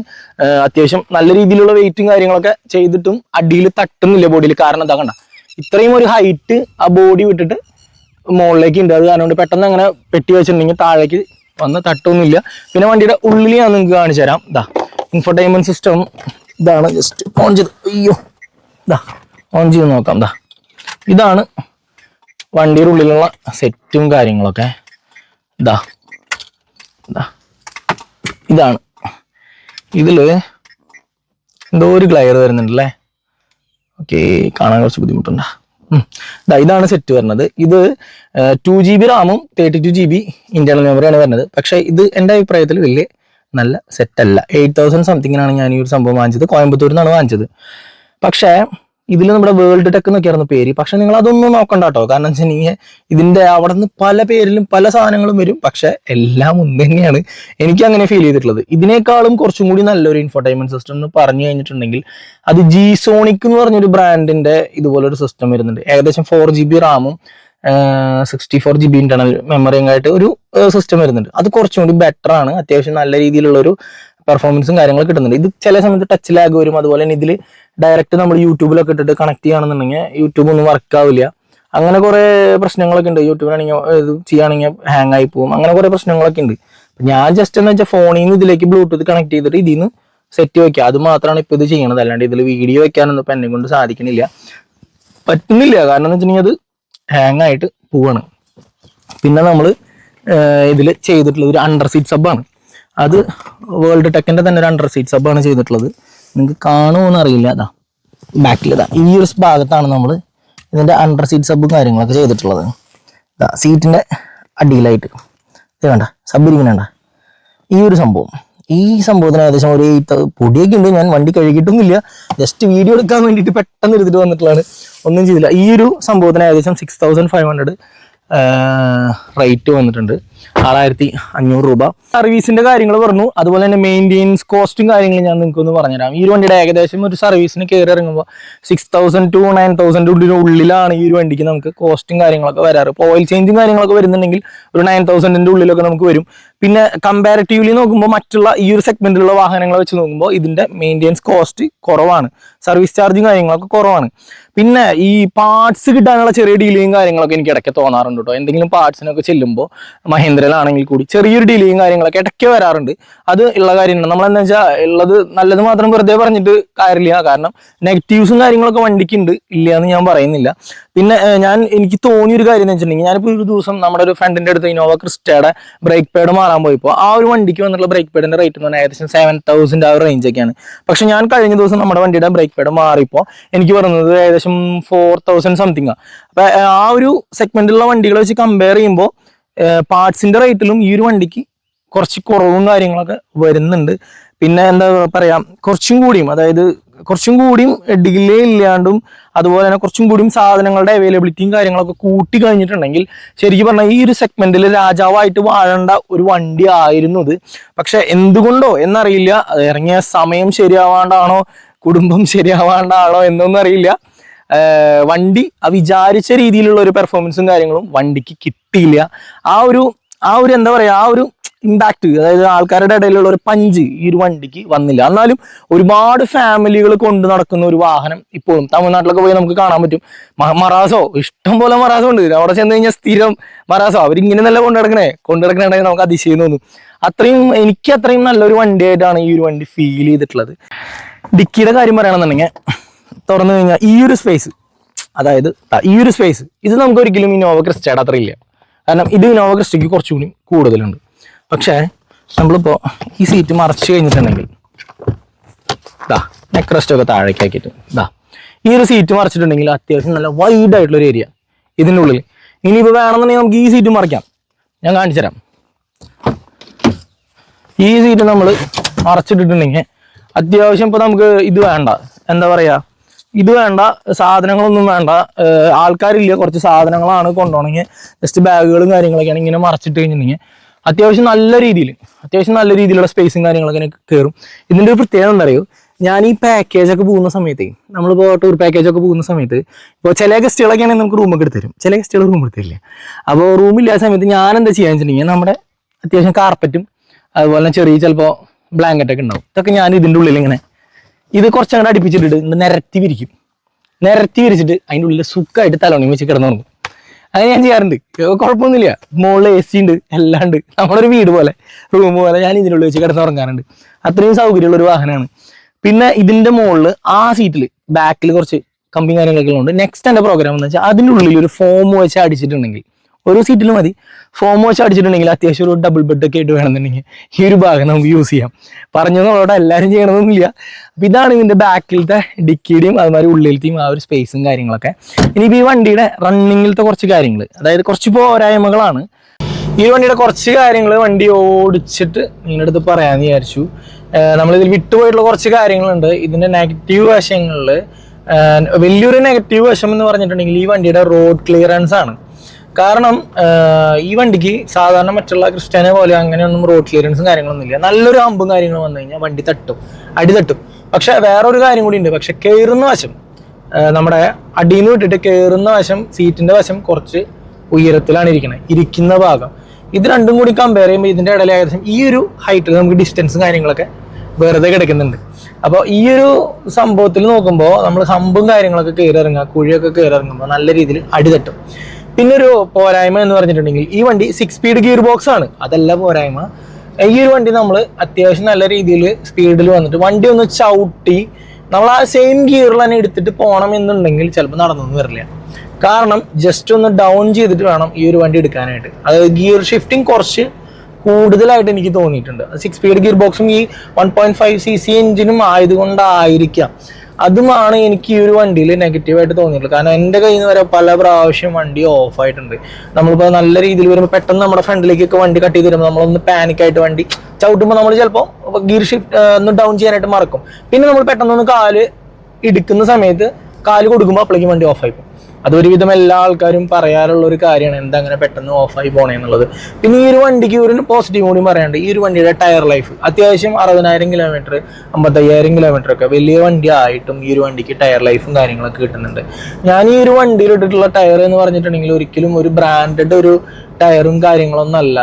അത്യാവശ്യം നല്ല രീതിയിലുള്ള വെയിറ്റും കാര്യങ്ങളൊക്കെ ചെയ്തിട്ടും അടിയിൽ തട്ടുന്നില്ല ബോഡിയിൽ കാരണം എന്താ കണ്ട? ഇത്രയും ഒരു ഹൈറ്റ് ആ ബോഡി വിട്ടിട്ട് മുകളിലേക്ക് ഉണ്ട് അത് കാരണം പെട്ടെന്ന് അങ്ങനെ പെട്ടി വെച്ചിട്ടുണ്ടെങ്കിൽ താഴേക്ക് വന്ന് തട്ടൊന്നുമില്ല. പിന്നെ വണ്ടിയുടെ ഉള്ളിൽ ഞാൻ നിങ്ങൾക്ക് കാണിച്ചു തരാം. ഇതാ ഇൻഫർടൈൻമെന്റ് സിസ്റ്റം ഇതാണ് ജസ്റ്റ് ഓൺ ചെയ്ത്. അയ്യോ ഇതാ ഓൺ ചെയ്ത് നോക്കാം. ഇതാ ഇതാണ് വണ്ടിയുടെ ഉള്ളിലുള്ള സെറ്റും കാര്യങ്ങളൊക്കെ. ഇതാ ഇതാ ഇതാണ്. ഇതിൽ എന്തോ ഒരു ഗ്ലയർ വരുന്നുണ്ടല്ലേ? ഓക്കെ കാണാൻ കുറച്ച് ബുദ്ധിമുട്ടുണ്ട്. ഇതാണ് സെറ്റ് വരുന്നത്. ഇത് ടു ജി ബി റാമും thirty two G B internal മെമ്മറിയാണ് വരുന്നത്. പക്ഷേ ഇത് എന്റെ അഭിപ്രായത്തിൽ വലിയ നല്ല സെറ്റ് അല്ല. എയ്റ്റ് തൗസൻഡ് സംതിങ്ങിനാണ് ഞാൻ ഈ ഒരു സംഭവം വാങ്ങിച്ചത്. കോയമ്പത്തൂരിൽ നിന്നാണ് വാങ്ങിച്ചത്. പക്ഷേ ഇതിൽ നമ്മുടെ വേൾഡ് ടെക് എന്നൊക്കെയായിരുന്നു പേര്. പക്ഷെ നിങ്ങൾ അതൊന്നും നോക്കണ്ട കേട്ടോ കാരണം വെച്ചിട്ടുണ്ടെങ്കിൽ ഇതിന്റെ അവിടെ നിന്ന് പല പേരിലും പല സാധനങ്ങളും വരും. പക്ഷെ എല്ലാം ഒന്ന് തന്നെയാണ് എനിക്ക് അങ്ങനെ ഫീൽ ചെയ്തിട്ടുള്ളത്. ഇതിനേക്കാളും കുറച്ചും കൂടി നല്ലൊരു ഇൻഫോർടൈൻമെന്റ് സിസ്റ്റം എന്ന് പറഞ്ഞു കഴിഞ്ഞിട്ടുണ്ടെങ്കിൽ അത് ജി സോണിക് എന്ന് പറഞ്ഞൊരു ബ്രാൻഡിന്റെ ഇതുപോലൊരു സിസ്റ്റം വരുന്നുണ്ട്. ഏകദേശം ഫോർ ജി ബി റാമും sixty four G B internal മെമ്മറിയും ആയിട്ട് ഒരു സിസ്റ്റം വരുന്നുണ്ട്. അത് കുറച്ചും കൂടി ബെറ്റർ ആണ്. അത്യാവശ്യം നല്ല രീതിയിലുള്ള ഒരു പെർഫോമൻസും കാര്യങ്ങളും കിട്ടുന്നുണ്ട്. ഇത് ചില സമയത്ത് ടച്ച് ലാഗ് വരും. അതുപോലെ തന്നെ ഇതിൽ ഡയറക്റ്റ് നമ്മൾ യൂട്യൂബിലൊക്കെ ഇട്ടിട്ട് കണക്ട് ചെയ്യുകയാണെന്നുണ്ടെങ്കിൽ യൂട്യൂബ് ഒന്നും വർക്ക് ആവില്ല. അങ്ങനെ കുറേ പ്രശ്നങ്ങളൊക്കെ ഉണ്ട്. യൂട്യൂബിലാണെങ്കിൽ ഇത് ചെയ്യുകയാണെങ്കിൽ ഹാങ് ആയി പോകും. അങ്ങനെ കുറേ പ്രശ്നങ്ങളൊക്കെ ഉണ്ട്. ഞാൻ ജസ്റ്റ് എന്ന് വെച്ചാൽ ഫോണിൽ നിന്ന് ഇതിലേക്ക് ബ്ലൂടൂത്ത് കണക്ട് ചെയ്തിട്ട് ഇതിൽ നിന്ന് സെറ്റ് വെക്കുക. അത് മാത്രമാണ് ഇപ്പോൾ ഇത് ചെയ്യണത് അല്ലാണ്ട് ഇതിൽ വീഡിയോ വെക്കാനൊന്നും ഇപ്പം എന്നെ കൊണ്ട് സാധിക്കണില്ല. പറ്റുന്നില്ല. കാരണം എന്ന് വെച്ചിട്ടുണ്ടെങ്കിൽ അത് ഹാങ് ആയിട്ട് പോവാണ്. പിന്നെ നമ്മൾ ഇതിൽ ചെയ്തിട്ടുള്ളത് ഒരു അണ്ടർ സീറ്റ് സബാണ് അത് വേൾഡ് ടെക്കിന്റെ തന്നെ ഒരു അണ്ടർ സീറ്റ് സബാണ് ചെയ്തിട്ടുള്ളത്. നിങ്ങൾക്ക് കാണുമോന്ന് അറിയില്ല. അതാ ബാക്കിൽ ഇതാ ഈ ഒരു ഭാഗത്താണ് നമ്മൾ ഇതിന്റെ അണ്ടർ സീറ്റ് സബും കാര്യങ്ങളൊക്കെ ചെയ്തിട്ടുള്ളത്. സീറ്റിന്റെ അടിയിലായിട്ട്. ഇത് വേണ്ട സബ് ഇരിക്കണേണ്ട ഈ ഒരു സംഭവം. ഈ സംഭവത്തിന് ഏകദേശം ഒരു പൊടിയൊക്കെ ഉണ്ട്. ഞാൻ വണ്ടി കഴുകിയിട്ടൊന്നുമില്ല. ജസ്റ്റ് വീഡിയോ എടുക്കാൻ വേണ്ടിയിട്ട് പെട്ടെന്ന് എടുത്തിട്ട് വന്നിട്ടുള്ളതാണ്. ഒന്നും ചെയ്തില്ല. ഈ ഒരു സംഭവത്തിന് ഏകദേശം six thousand five hundred rate വന്നിട്ടുണ്ട്. ആറായിരത്തി അഞ്ഞൂറ് രൂപ. സർവീസിന്റെ കാര്യങ്ങൾ പറഞ്ഞു. അതുപോലെ തന്നെ മെയിന്റെനൻസ് കോസ്റ്റും കാര്യങ്ങളും ഞാൻ നിങ്ങൾക്ക് ഒന്ന് പറഞ്ഞുതരാം. ഈ ഒരു വണ്ടിയുടെ ഏകദേശം ഒരു സർവീസിന് കയറി ഇറങ്ങുമ്പോൾ six thousand to nine thousand ഉള്ളിലാണ് ഈ ഒരു വണ്ടിക്ക് നമുക്ക് കോസ്റ്റും കാര്യങ്ങളൊക്കെ വരാറ്. ഇപ്പോൾ ഓയിൽ ചേഞ്ചും കാര്യങ്ങളൊക്കെ വരുന്നുണ്ടെങ്കിൽ ഒരു നയൻ തൗസൻഡിന്റെ ഉള്ളിലൊക്കെ നമുക്ക് വരും. പിന്നെ കമ്പാരിറ്റീവ്ലി നോക്കുമ്പോൾ മറ്റുള്ള ഈ ഒരു സെഗ്മെന്റിലുള്ള വാഹനങ്ങളെ വെച്ച് നോക്കുമ്പോൾ ഇതിന്റെ മെയിന്റെനൻസ് കോസ്റ്റ് കുറവാണ്. സർവീസ് ചാർജും കാര്യങ്ങളൊക്കെ കുറവാണ്. പിന്നെ ഈ പാർട്സ് കിട്ടാനുള്ള ചെറിയ ഡീലിയും കാര്യങ്ങളൊക്കെ എനിക്ക് ഇടയ്ക്ക് തോന്നാറുണ്ട് കേട്ടോ എന്തെങ്കിലും പാർട്സിനൊക്കെ ചെല്ലുമ്പോൾ മഹേന്ദ്രയിലാണെങ്കിൽ കൂടി ചെറിയൊരു ഡീലിയും കാര്യങ്ങളൊക്കെ ഇടയ്ക്ക് വരാറുണ്ട്. അത് ഉള്ള കാര്യമാണ്. എന്താ വെച്ചാൽ ഉള്ളത് നല്ലത് മാത്രം വെറുതെ പറഞ്ഞിട്ട് കാര്യമില്ല. കാരണം നെഗറ്റീവ്സും കാര്യങ്ങളൊക്കെ വണ്ടിക്ക് ഉണ്ട് ഇല്ല എന്ന് ഞാൻ പറയുന്നില്ല. പിന്നെ ഞാൻ എനിക്ക് തോന്നിയൊരു കാര്യം എന്ന് വെച്ചിട്ടുണ്ടെങ്കിൽ ഞാനിപ്പോൾ ഒരു ദിവസം നമ്മുടെ ഒരു ഫ്രണ്ടിന്റെ അടുത്ത് ഇന്നോവ ക്രിസ്റ്റയുടെ ബ്രേക്ക് പാഡ് മാറാൻ പോയപ്പോൾ ആ ഒരു വണ്ടിക്ക് വന്നിട്ടുള്ള ബ്രേക്ക് പാഡിന്റെ റേറ്റ് എന്ന് പറഞ്ഞാൽ ഏകദേശം സെവൻ തൗസൻഡ് ആ ഒരു റേഞ്ചൊക്കെയാണ് പക്ഷെ ഞാൻ കഴിഞ്ഞ ദിവസം നമ്മുടെ വണ്ടിയുടെ ബ്രേക്ക് പാഡ് മാറിയപ്പോൾ എനിക്ക് പറയുന്നത് ഏകദേശം ഫോർ തൗസൻഡ് സംതിങ് അപ്പൊ ആ ഒരു സെഗ്മെന്റിലുള്ള വണ്ടികളെ വെച്ച് കമ്പയർ ചെയ്യുമ്പോൾ പാർട്സിന്റെ റേറ്റിലും ഈ ഒരു വണ്ടിക്ക് കുറച്ച് കുറവും കാര്യങ്ങളൊക്കെ വരുന്നുണ്ട്. പിന്നെ എന്താ പറയാ കുറച്ചും കൂടിയും അതായത് കുറച്ചും കൂടിയും ഡിലേ ഇല്ലാണ്ടും അതുപോലെ തന്നെ കുറച്ചും കൂടിയും സാധനങ്ങളുടെ അവൈലബിലിറ്റിയും കാര്യങ്ങളൊക്കെ കൂട്ടി കഴിഞ്ഞിട്ടുണ്ടെങ്കിൽ ശരിക്കും പറഞ്ഞാൽ ഈ ഒരു സെഗ്മെന്റിൽ രാജാവായിട്ട് വാഴേണ്ട ഒരു വണ്ടി ആയിരുന്നു അത് പക്ഷെ എന്തുകൊണ്ടോ എന്നറിയില്ല ഇറങ്ങിയ സമയം ശരിയാവാണ്ടാണോ കുടുംബം ശരിയാവാണ്ടാണോ എന്നൊന്നും അറിയില്ല. വണ്ടി വിചാരിച്ച രീതിയിലുള്ള ഒരു പെർഫോമൻസും കാര്യങ്ങളും വണ്ടിക്ക് കിട്ടിയില്ല. ആ ഒരു ആ ഒരു എന്താ പറയാ ആ ഒരു ഇമ്പാക്ട് അതായത് ആൾക്കാരുടെ ഇടയിലുള്ള ഒരു പഞ്ച് ഈ ഒരു വണ്ടിക്ക് വന്നില്ല. എന്നാലും ഒരുപാട് ഫാമിലികൾ കൊണ്ട് നടക്കുന്ന ഒരു വാഹനം ഇപ്പോഴും തമിഴ്നാട്ടിലൊക്കെ പോയി നമുക്ക് കാണാൻ പറ്റും. മറാസോ ഇഷ്ടം പോലെ മറാസോ ഉണ്ട്. അവിടെ ചെന്ന് കഴിഞ്ഞാൽ സ്ഥിരം മറാസോ. അവരിങ്ങനെ നല്ല കൊണ്ടു നടക്കണേ. കൊണ്ടു നടക്കണുണ്ടെങ്കിൽ നമുക്ക് അതിശയം തോന്നും. അത്രയും എനിക്ക് അത്രയും നല്ലൊരു വണ്ടിയായിട്ടാണ് ഈ ഒരു വണ്ടി ഫീൽ ചെയ്തിട്ടുള്ളത്. ഡിക്കിയുടെ കാര്യം പറയുകയാണെന്നുണ്ടെങ്കിൽ തുറന്നു കഴിഞ്ഞാൽ ഈ ഒരു സ്പേസ് അതായത് ഈ ഒരു സ്പേസ് ഇത് നമുക്ക് ഒരിക്കലും ഇന്നോവ ക്രിസ്റ്റയുടെ അത്ര ഇല്ല. കാരണം ഇത് ഇന്നോവ ക്രിസ്റ്റയ്ക്ക് കുറച്ചുകൂടി കൂടുതലുണ്ട്. പക്ഷേ നമ്മളിപ്പോൾ ഈ സീറ്റ് മറച്ചു കഴിഞ്ഞിട്ടുണ്ടെങ്കിൽ ദാ നെക്ക് റെസ്റ്റ് താഴേക്കാക്കിയിട്ട് ദാ ഈ ഒരു സീറ്റ് മറച്ചിട്ടുണ്ടെങ്കിൽ അത്യാവശ്യം നല്ല വൈഡ് ആയിട്ടുള്ള ഒരു ഏരിയ ഇതിന്റെ ഉള്ളിൽ ഇനിയിപ്പോൾ വേണമെന്നുണ്ടെങ്കിൽ നമുക്ക് ഈ സീറ്റ് മറിക്കാം. ഞാൻ കാണിച്ചു തരാം. ഈ സീറ്റ് നമ്മൾ മറച്ചിട്ടിട്ടുണ്ടെങ്കിൽ അത്യാവശ്യം ഇപ്പോൾ നമുക്ക് ഇത് വേണ്ട. എന്താ പറയാ? ഇത് വേണ്ട സാധനങ്ങളൊന്നും വേണ്ട. ആൾക്കാരില്ല കുറച്ച് സാധനങ്ങളാണ് കൊണ്ടുപോകണമെങ്കിൽ ജസ്റ്റ് ബാഗുകളും കാര്യങ്ങളൊക്കെയാണ് ഇങ്ങനെ മറച്ചിട്ട് കഴിഞ്ഞിട്ടുണ്ടെങ്കിൽ. അത്യാവശ്യം നല്ല രീതിയിൽ അത്യാവശ്യം നല്ല രീതിയിലുള്ള സ്പേസും കാര്യങ്ങളൊക്കെ കയറും. ഇതിന്റെ ഒരു പ്രത്യേകത എന്താ അറിയോ? ഞാൻ ഈ പാക്കേജ് ഒക്കെ പോകുന്ന സമയത്ത് നമ്മളിപ്പോൾ ടൂർ പാക്കേജ് ഒക്കെ പോകുന്ന സമയത്ത് ഇപ്പോൾ ചില ഗസ്റ്റുകളൊക്കെ ആണെങ്കിൽ നമുക്ക് റൂമൊക്കെ എടുത്ത് തരും. ചില ഗസ്റ്റുകൾ റൂം എടുത്തില്ല അപ്പോൾ റൂമില്ലാത്ത സമയത്ത് ഞാൻ എന്താ ചെയ്യാന്ന് വെച്ചിട്ടുണ്ടെങ്കിൽ നമ്മുടെ അത്യാവശ്യം കാർപ്പറ്റും അതുപോലെ ചെറിയ ചിലപ്പോൾ ബ്ലാങ്കറ്റൊക്കെ ഉണ്ടാവും. ഇതൊക്കെ ഞാൻ ഇതിന്റെ ഉള്ളിൽ ഇങ്ങനെ ഇത് കുറച്ചങ്ങോട്ട് അടുപ്പിച്ചിട്ടിട്ട് ഇങ്ങട് നിരത്തി വിരിക്കും. നിരത്തി വിരിച്ചിട്ട് അതിന്റെ ഉള്ളിൽ സുഖമായിട്ട് തലോണി വെച്ച് കിടന്നുറങ്ങും. അങ്ങനെ ഞാൻ ചെയ്യാറുണ്ട്. കുഴപ്പമൊന്നുമില്ല. മുകളിൽ എ സി ഉണ്ട് എല്ലാം ഉണ്ട്. നമ്മുടെ ഒരു വീട് പോലെ റൂം പോലെ ഞാൻ ഇതിനുള്ളിൽ വെച്ച് കിടന്നുറങ്ങാറുണ്ട്. അത്രയും സൗകര്യമുള്ള ഒരു വാഹനമാണ്. പിന്നെ ഇതിന്റെ മുകളിൽ ആ സീറ്റിൽ ബാക്കിൽ കുറച്ച് കമ്പി കാര്യങ്ങളൊക്കെ ഉണ്ട് നെക്സ്റ്റ് എന്റെ പ്രോഗ്രാം എന്ന് വെച്ചാൽ അതിന്റെ ഉള്ളിൽ ഒരു ഫോം വെച്ച് അടിച്ചിട്ടുണ്ടെങ്കിൽ ഒരു സീറ്റിൽ മതി. ഫോം വാഷ് അടിച്ചിട്ടുണ്ടെങ്കിൽ അത്യാവശ്യം ഒരു ഡബിൾ ബെഡ് ഒക്കെ ആയിട്ട് വേണമെന്നുണ്ടെങ്കിൽ ഈ ഒരു ഭാഗം നമുക്ക് യൂസ് ചെയ്യാം. പറഞ്ഞതോടെ എല്ലാവരും ചെയ്യണമെന്നില്ല അപ്പൊ ഇതാണ് ഇതിന്റെ ബാക്കിലത്തെ ഡിക്കിയുടെയും അതുമാതിരി ഉള്ളിലത്തെയും ആ ഒരു സ്പേസും കാര്യങ്ങളൊക്കെ. ഇനിയിപ്പോൾ ഈ വണ്ടിയുടെ റണ്ണിങ്ങിലത്തെ കുറച്ച് കാര്യങ്ങൾ അതായത് കുറച്ച് പോരായ്മകളാണ് ഈ വണ്ടിയുടെ കുറച്ച് കാര്യങ്ങൾ വണ്ടി ഓടിച്ചിട്ട് നിങ്ങളുടെ അടുത്ത് പറയാമെന്ന് വിചാരിച്ചു. നമ്മളിതിൽ വിട്ടുപോയിട്ടുള്ള കുറച്ച് കാര്യങ്ങളുണ്ട്. ഇതിന്റെ നെഗറ്റീവ് വശങ്ങളിൽ വലിയൊരു നെഗറ്റീവ് വശം എന്ന് പറഞ്ഞിട്ടുണ്ടെങ്കിൽ ഈ വണ്ടിയുടെ റോഡ് ക്ലിയറൻസ് ആണ്. കാരണം ഈ വണ്ടിക്ക് സാധാരണ മറ്റുള്ള ക്രിസ്ത്യാനെ പോലെ അങ്ങനെയൊന്നും റോഡ് ക്ലിയറൻസും കാര്യങ്ങളൊന്നുമില്ല നല്ലൊരു അമ്പും കാര്യങ്ങളും വന്നു കഴിഞ്ഞാൽ വണ്ടി തട്ടും അടി തട്ടും. പക്ഷെ വേറൊരു കാര്യം കൂടി ഉണ്ട്. പക്ഷെ കയറുന്ന വശം നമ്മുടെ അടിയിൽ നിന്ന് വിട്ടിട്ട് കയറുന്ന വശം സീറ്റിന്റെ വശം കുറച്ച് ഉയരത്തിലാണ് ഇരിക്കുന്നത് ഇരിക്കുന്ന ഭാഗം. ഇത് രണ്ടും കൂടി കമ്പയർ ചെയ്യുമ്പോൾ ഇതിന്റെ ഇടയിൽ ഏകദേശം ഈ ഒരു ഹൈറ്റിൽ നമുക്ക് ഡിസ്റ്റൻസും കാര്യങ്ങളൊക്കെ വെറുതെ കിടക്കുന്നുണ്ട്. അപ്പോൾ ഈ ഒരു സംഭവത്തിൽ നോക്കുമ്പോൾ നമ്മൾ ഹമ്പും കാര്യങ്ങളൊക്കെ കയറി ഇറങ്ങുക കുഴിയൊക്കെ കയറി ഇറങ്ങുമ്പോൾ നല്ല രീതിയിൽ അടി തട്ടും പിന്നെ ഒരു പോരായ്മ എന്ന് പറഞ്ഞിട്ടുണ്ടെങ്കിൽ ഈ വണ്ടി സിക്സ് സ്പീഡ് ഗിയർ ബോക്സ് ആണ്. അതല്ല പോരായ്മ. ഈ ഒരു വണ്ടി നമ്മൾ അത്യാവശ്യം നല്ല രീതിയിൽ സ്പീഡിൽ വന്നിട്ട് വണ്ടി ഒന്ന് ചവിട്ടി നമ്മൾ ആ സെയിം ഗിയറിൽ തന്നെ എടുത്തിട്ട് പോകണം എന്നുണ്ടെങ്കിൽ ചിലപ്പോൾ നടന്നൊന്നും വരില്ല. കാരണം ജസ്റ്റ് ഒന്ന് ഡൗൺ ചെയ്തിട്ട് വേണം ഈ ഒരു വണ്ടി എടുക്കാനായിട്ട്. അതായത് ഗിയർ ഷിഫ്റ്റിംഗ് കുറച്ച് കൂടുതലായിട്ട് എനിക്ക് തോന്നിയിട്ടുണ്ട്. സിക്സ് സ്പീഡ് ഗിയർ ബോക്സും ഈ one point five C C എഞ്ചിനും ആയതുകൊണ്ടായിരിക്കാം. അതുമാണ് എനിക്ക് ഈ ഒരു വണ്ടിയിൽ നെഗറ്റീവായിട്ട് തോന്നിയിട്ടുള്ളത്. കാരണം എന്റെ കയ്യിൽ നിന്ന് വരെ പല പ്രാവശ്യം വണ്ടി ഓഫ് ആയിട്ടുണ്ട്. നമ്മളിപ്പോൾ നല്ല രീതിയിൽ വരുമ്പോൾ പെട്ടെന്ന് നമ്മുടെ ഫ്രണ്ടിലേക്കൊക്കെ വണ്ടി കട്ട് ചെയ്ത് തരുമ്പോൾ നമ്മളൊന്ന് പാനിക്കായിട്ട് വണ്ടി ചവിട്ടുമ്പോൾ നമ്മൾ ചിലപ്പോൾ ഗിയർ ഷിഫ്റ്റ് ഒന്ന് ഡൗൺ ചെയ്യാനായിട്ട് മറക്കും. പിന്നെ നമ്മൾ പെട്ടെന്നൊന്ന് കാൽ ഇടിക്കുന്ന സമയത്ത് കാൽ കൊടുക്കുമ്പോൾ അപ്പോഴേക്കും വണ്ടി ഓഫ് പോകും എല്ലാ ആൾക്കാരും പറയാറുള്ള ഒരു കാര്യമാണ് എന്താ അങ്ങനെ പെട്ടെന്ന് ഓഫായി പോണേ എന്നുള്ളത്. പിന്നെ ഈ ഒരു വണ്ടിക്ക് ഒരു പോസിറ്റീവ് കൂടി പറയാണ്ട് ഈ ഒരു വണ്ടിയുടെ ടയർ ലൈഫ് അത്യാവശ്യം അറുപതിനായിരം കിലോമീറ്റർ അമ്പത്തയ്യായിരം കിലോമീറ്റർ ഒക്കെ വലിയ വണ്ടി ആയിട്ടും ഈ ഒരു വണ്ടിക്ക് ടയർ ലൈഫും കാര്യങ്ങളൊക്കെ കിട്ടുന്നുണ്ട്. ഞാൻ ഈ ഒരു വണ്ടിയിൽ ഇട്ടിട്ടുള്ള ടയർ എന്ന് പറഞ്ഞിട്ടുണ്ടെങ്കിൽ ഒരിക്കലും ഒരു ബ്രാൻഡഡ് ഒരു ടയറും കാര്യങ്ങളൊന്നും അല്ല.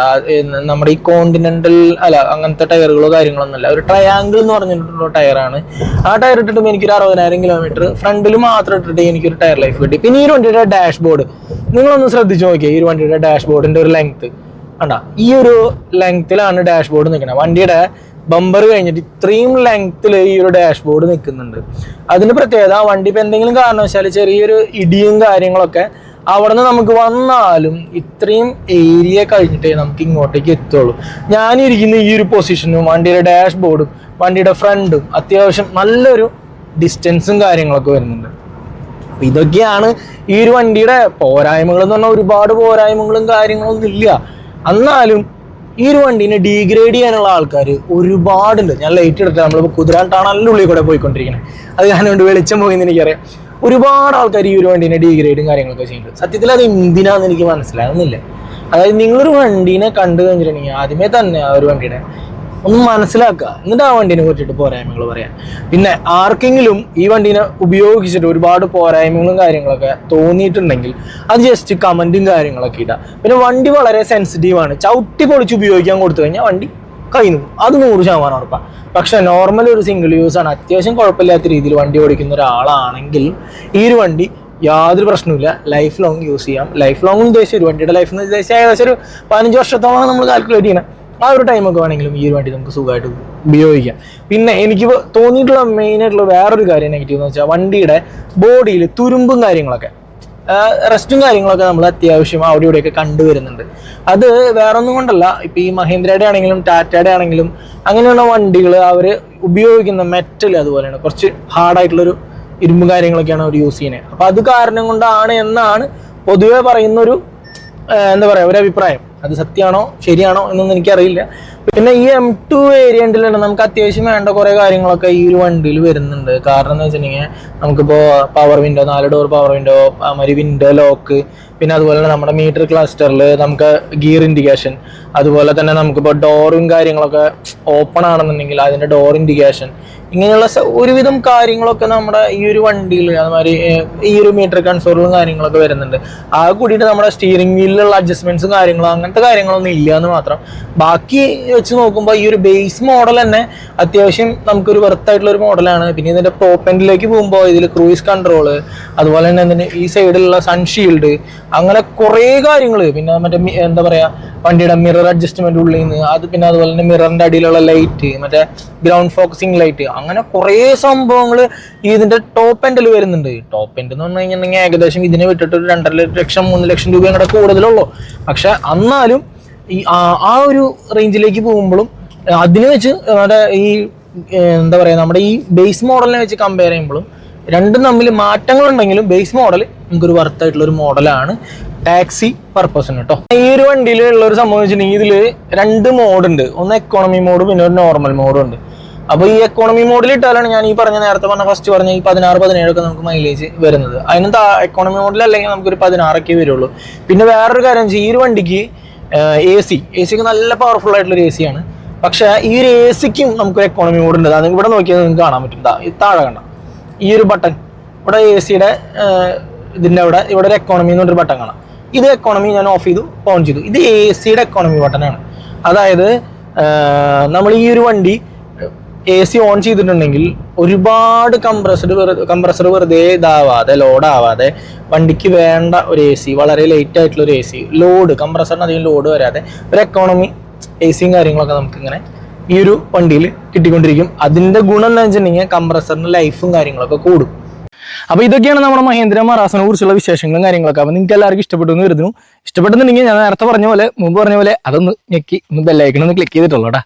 നമ്മുടെ ഈ കോണ്ടിനെന്റൽ അല്ല അങ്ങനത്തെ ടയറുകളോ കാര്യങ്ങളൊന്നും അല്ല. ഒരു ട്രയാങ്കിൾ എന്ന് പറഞ്ഞിട്ടുള്ള ടയറാണ്. ആ ടയർ ഇട്ടിട്ടും എനിക്കൊരു അറുപതിനായിരം കിലോമീറ്റർ ഫ്രണ്ടിൽ മാത്രം ഇട്ടിട്ട് എനിക്കൊരു ടയർ ലൈഫ് കിട്ടി. പിന്നെ ഈ വണ്ടിയുടെ ഡാഷ് ബോർഡ് നിങ്ങളൊന്ന് ശ്രദ്ധിച്ചു നോക്കിയേ ഈ വണ്ടിയുടെ ഡാഷ് ബോർഡിന്റെ ഒരു ലെങ്ത് കണ്ട ഈ ഒരു ലെങ്ത്തിലാണ് ഡാഷ് ബോർഡ് നിൽക്കുന്നത് വണ്ടിയുടെ ബമ്പർ കഴിഞ്ഞിട്ട് ഇത്രയും ലെങ്ത്തിൽ ഈ ഒരു ഡാഷ് ബോർഡ് നിൽക്കുന്നുണ്ട് അതിന് പ്രത്യേകത വണ്ടി ഇപ്പം എന്തെങ്കിലും കാരണവശാൽ ചെറിയൊരു ഇടിയും കാര്യങ്ങളൊക്കെ അവിടെ നിന്ന് നമുക്ക് വന്നാലും ഇത്രയും ഏരിയ കഴിഞ്ഞിട്ടേ നമുക്ക് ഇങ്ങോട്ടേക്ക് എത്തുള്ളൂ. ഞാനിരിക്കുന്ന ഈ ഒരു പൊസിഷനും വണ്ടിയുടെ ഡാഷ് ബോർഡും വണ്ടിയുടെ ഫ്രണ്ടും അത്യാവശ്യം നല്ലൊരു ഡിസ്റ്റൻസും കാര്യങ്ങളൊക്കെ വരുന്നുണ്ട്. അപ്പൊ ഇതൊക്കെയാണ് ഈ ഒരു വണ്ടിയുടെ പോരായ്മകൾ എന്ന് പറഞ്ഞാൽ ഒരുപാട് പോരായ്മകളും കാര്യങ്ങളൊന്നും ഇല്ല. എന്നാലും ഈ ഒരു വണ്ടീനെ ഡീഗ്രേഡ് ചെയ്യാനുള്ള ആൾക്കാർ ഒരുപാടുണ്ട്. ഞാൻ ലൈറ്റ് എടുത്തിട്ട് നമ്മളിപ്പോൾ കുതിരാൻ ടണലിന്റെ ഉള്ളിൽ കൂടെ പോയിക്കൊണ്ടിരിക്കുന്നത് അത് കാരണം കൊണ്ട് വെളിച്ചം പോയിന്ന് എനിക്കറിയാം. ഒരുപാട് ആൾക്കാർ ഈ ഒരു വണ്ടീനെ ഡീഗ്രേഡും കാര്യങ്ങളൊക്കെ ചെയ്യുന്നുണ്ട് സത്യത്തിൽ അത് എന്തിനാന്ന് എനിക്ക് മനസ്സിലാകുന്നില്ല അതായത് നിങ്ങളൊരു വണ്ടീനെ കണ്ടു കഴിഞ്ഞിട്ടുണ്ടെങ്കിൽ ആദ്യമേ തന്നെ ആ ഒരു വണ്ടിയുടെ ഒന്ന് മനസ്സിലാക്കുക. എന്നിട്ട് ആ വണ്ടീനെ കുറിച്ചിട്ട് പോരായ്മകൾ പറയാം. പിന്നെ ആർക്കെങ്കിലും ഈ വണ്ടീനെ ഉപയോഗിച്ചിട്ട് ഒരുപാട് പോരായ്മകളും കാര്യങ്ങളൊക്കെ തോന്നിയിട്ടുണ്ടെങ്കിൽ അത് ജസ്റ്റ് കമന്റും കാര്യങ്ങളൊക്കെ ഇടുക. പിന്നെ വണ്ടി വളരെ സെൻസിറ്റീവാണ് ചവിട്ടി പൊളിച്ച് ഉപയോഗിക്കാൻ കൊടുത്തു കഴിഞ്ഞാൽ വണ്ടി നിന്ന് അത് നൂറ് ശതമാനം ഉറപ്പാണ് പക്ഷെ നോർമൽ ഒരു സിംഗിൾ യൂസ് ആണ്. അത്യാവശ്യം കുഴപ്പമില്ലാത്ത രീതിയിൽ വണ്ടി ഓടിക്കുന്ന ഒരാളാണെങ്കിൽ ഈ ഒരു വണ്ടി യാതൊരു പ്രശ്നവുമില്ല. ലൈഫ് ലോങ് യൂസ് ചെയ്യാം. ലൈഫ് ലോങ് ഉദ്ദേശിച്ച ഒരു വണ്ടിയുടെ ലൈഫ് എന്ന് ഉദ്ദേശിച്ച ഏകദേശം ഒരു പതിനഞ്ച് വർഷത്തോളം നമ്മൾ കാൽക്കുലേറ്റ് ചെയ്യണം ആ ഒരു ടൈമൊക്കെ വേണമെങ്കിലും ഈ ഒരു വണ്ടി നമുക്ക് സുഖമായിട്ട് ഉപയോഗിക്കാം. പിന്നെ എനിക്ക് തോന്നിയിട്ടുള്ള മെയിൻ ആയിട്ടുള്ള വേറൊരു കാര്യം നെഗറ്റീവ് എന്ന് വെച്ചാൽ വണ്ടിയുടെ ബോഡിയിൽ തുരുമ്പും കാര്യങ്ങളൊക്കെ. റെസ്റ്റും കാര്യങ്ങളൊക്കെ നമ്മൾ അത്യാവശ്യം അവിടെ ഇവിടെയൊക്കെ കണ്ടുവരുന്നുണ്ട് അത് വേറെ ഒന്നും കൊണ്ടല്ല. ഇപ്പൊ ഈ മഹീന്ദ്രയുടെ ആണെങ്കിലും ടാറ്റയുടെ ആണെങ്കിലും അങ്ങനെയുള്ള വണ്ടികൾ അവർ ഉപയോഗിക്കുന്ന മെറ്റൽ അതുപോലെയാണ്. കുറച്ച് ഹാർഡായിട്ടുള്ളൊരു ഇരുമ്പ് കാര്യങ്ങളൊക്കെയാണ് അവർ യൂസ് ചെയ്യുന്നത് അപ്പോൾ അത് കാരണം കൊണ്ടാണ് എന്നാണ് പൊതുവെ പറയുന്നൊരു എന്താ പറയാ ഒരു അഭിപ്രായം അത് സത്യമാണോ ശരിയാണോ എന്നൊന്നും എനിക്കറിയില്ല. പിന്നെ ഈ എം ടു തന്നെ നമുക്ക് അത്യാവശ്യം വേണ്ട കുറെ കാര്യങ്ങളൊക്കെ ഈ ഒരു വണ്ടിയിൽ വരുന്നുണ്ട്. കാരണം എന്ന് വെച്ചിട്ടുണ്ടെങ്കിൽ നമുക്കിപ്പോൾ പവർ വിൻഡോ നാല് ഡോർ പവർ വിൻഡോ മാതിരി വിൻഡോ ലോക്ക് പിന്നെ അതുപോലെ തന്നെ നമ്മുടെ മീറ്റർ ക്ലസ്റ്ററിൽ നമുക്ക് ഗിയർ ഇൻഡിക്കേഷൻ അതുപോലെ തന്നെ നമുക്കിപ്പോൾ ഡോറും കാര്യങ്ങളൊക്കെ ഓപ്പൺ ആണെന്നുണ്ടെങ്കിൽ അതിന്റെ ഡോർ ഇൻഡിക്കേഷൻ ഇങ്ങനെയുള്ള ഒരുവിധം കാര്യങ്ങളൊക്കെ നമ്മുടെ ഈ ഒരു വണ്ടിയിൽ അതുമാതിരി ഈ ഒരു മീറ്റർ കൺസോളും കാര്യങ്ങളൊക്കെ വരുന്നുണ്ട്. ആ കൂടിയിട്ട് നമ്മുടെ സ്റ്റിയറിംഗ് വീലിലുള്ള അഡ്ജസ്റ്റ്മെന്റ്സും കാര്യങ്ങളും അങ്ങനത്തെ കാര്യങ്ങളൊന്നും ഇല്ല എന്ന് മാത്രം. ബാക്കി വെച്ച് നോക്കുമ്പോൾ ഈ ഒരു ബേസ് മോഡൽ തന്നെ അത്യാവശ്യം നമുക്കൊരു വെർത്തായിട്ടുള്ള ഒരു മോഡലാണ് പിന്നെ ഇതിന്റെ ടോപ്പ് എൻഡിലേക്ക് പോകുമ്പോൾ ഇതിൽ ക്രൂയിസ് കൺട്രോൾ അതുപോലെ തന്നെ ഇതിന് ഈ സൈഡിലുള്ള സൺഷീൽഡ് അങ്ങനെ കുറേ കാര്യങ്ങൾ പിന്നെ മറ്റേ എന്താ പറയാ വണ്ടിയുടെ മിറർ അഡ്ജസ്റ്റ്മെന്റ് ഉള്ളിൽ നിന്ന് അത് പിന്നെ അതുപോലെ തന്നെ മിററിന്റെ അടിയിലുള്ള ലൈറ്റ് മറ്റേ ഗ്രൗണ്ട് ഫോക്കസിംഗ് ലൈറ്റ് അങ്ങനെ കുറേ സംഭവങ്ങൾ ഇതിന്റെ ടോപ്പ് എൻഡിൽ വരുന്നുണ്ട്. ടോപ്പ് എൻഡ് എന്ന് പറഞ്ഞു കഴിഞ്ഞിട്ടുണ്ടെങ്കിൽ ഏകദേശം ഇതിനെ വിട്ടിട്ട് ഒരു രണ്ടര ലക്ഷം മൂന്ന് ലക്ഷം രൂപ കൂടെ കൂടുതലുള്ളൂ. പക്ഷെ എന്നാലും ഈ ആ- ഒരു റേഞ്ചിലേക്ക് പോകുമ്പോഴും അതിനെ വെച്ച് നമ്മുടെ ഈ എന്താ പറയാ നമ്മുടെ ഈ ബേസ് മോഡലിനെ വെച്ച് കമ്പയർ ചെയ്യുമ്പോഴും രണ്ടും തമ്മിൽ മാറ്റങ്ങൾ ഉണ്ടെങ്കിലും ബേസ് മോഡൽ നമുക്കൊരു വർത്ത് ആയിട്ടുള്ള ഒരു മോഡലാണ് ടാക്സി പർപ്പസിന് കേട്ടോ ഈ ഒരു വണ്ടിയിലുള്ള ഒരു സംഭവം വെച്ചിട്ടുണ്ടെങ്കിൽ ഇതിൽ രണ്ട് മോഡുണ്ട് ഒന്ന് എക്കോണമി മോഡ് പിന്നെ ഒരു നോർമൽ മോഡും ഉണ്ട്. അപ്പോൾ ഈ എക്കോണമി മോഡിൽ ഇട്ടാലാണ് ഞാൻ ഈ പറഞ്ഞ നേരത്തെ പറഞ്ഞ ഫസ്റ്റ് പറഞ്ഞ ഈ പതിനാറ് പതിനേഴൊക്കെ നമുക്ക് മൈലേജ് വരുന്നത്. അതിന് എക്കോണമി മോഡിൽ അല്ലെങ്കിൽ നമുക്കൊരു പതിനാറൊക്കെ വരുള്ളൂ. പിന്നെ വേറൊരു കാര്യം ഈ ഒരു വണ്ടിക്ക് എ സി എ സിക്ക് നല്ല പവർഫുൾ ആയിട്ടുള്ള ഒരു എ ആണ്. പക്ഷെ ഈ ഒരു എ സിക്കും നമുക്കൊരു എക്കോണമി മോഡ് ഉണ്ട്. അത് ഇവിടെ നോക്കിയാൽ നിങ്ങൾക്ക് കാണാൻ പറ്റും. ഈ താഴെ കണ്ട? ഈ ഒരു ബട്ടൺ ഇവിടെ എ സിയുടെ ഇതിന്റെ അവിടെ ഇവിടെ ഒരു എക്കോണമി എന്ന് പറഞ്ഞൊരു ബട്ടൺ കാണാം. ഇത് എക്കോണമി ഞാൻ ഓഫ് ചെയ്തു ഓൺ ചെയ്തു. ഇത് എ സിയുടെ എക്കോണമി ബട്ടനാണ് അതായത് നമ്മൾ ഈ ഒരു വണ്ടി എ സി ഓൺ ചെയ്തിട്ടുണ്ടെങ്കിൽ ഒരുപാട് കംപ്രസർ കംപ്രസർ വെറുതെ ഇതാവാതെ ലോഡാവാതെ വണ്ടിക്ക് വേണ്ട ഒരു എ സി വളരെ ലേറ്റ് ആയിട്ടുള്ള ഒരു എ സി ലോഡ് കംപ്രസറിന് അധികം ലോഡ് വരാതെ ഒരു എക്കോണമി എ സിയും കാര്യങ്ങളൊക്കെ നമുക്ക് ഇങ്ങനെ ഈ ഒരു വണ്ടിയിൽ കിട്ടിക്കൊണ്ടിരിക്കും. അതിന്റെ ഗുണം എന്താ വെച്ചിട്ടുണ്ടെങ്കിൽ കംപ്രസറിന് ലൈഫും കാര്യങ്ങളൊക്കെ കൂടും. അപ്പോൾ ഇതൊക്കെയാണ് നമ്മുടെ മഹേന്ദ്ര മറാസിനെ കുറിച്ചുള്ള വിശേഷങ്ങളും കാര്യങ്ങളൊക്കെ. അപ്പോൾ നിങ്ങൾക്ക് എല്ലാവർക്കും ഇഷ്ടപ്പെട്ടു എന്ന് കരുതുന്നു. ഇഷ്ടപ്പെട്ടെന്നുണ്ടെങ്കിൽ ഞാൻ നേരത്തെ പറഞ്ഞ പോലെ മുമ്പ് പറഞ്ഞ പോലെ അതൊന്ന് ഞെക്കി ഒന്ന് ബെല്ലൈക്കണം ഒന്ന് ക്ലിക്ക് ചെയ്തിട്ടുള്ളൂ കേട്ടോ.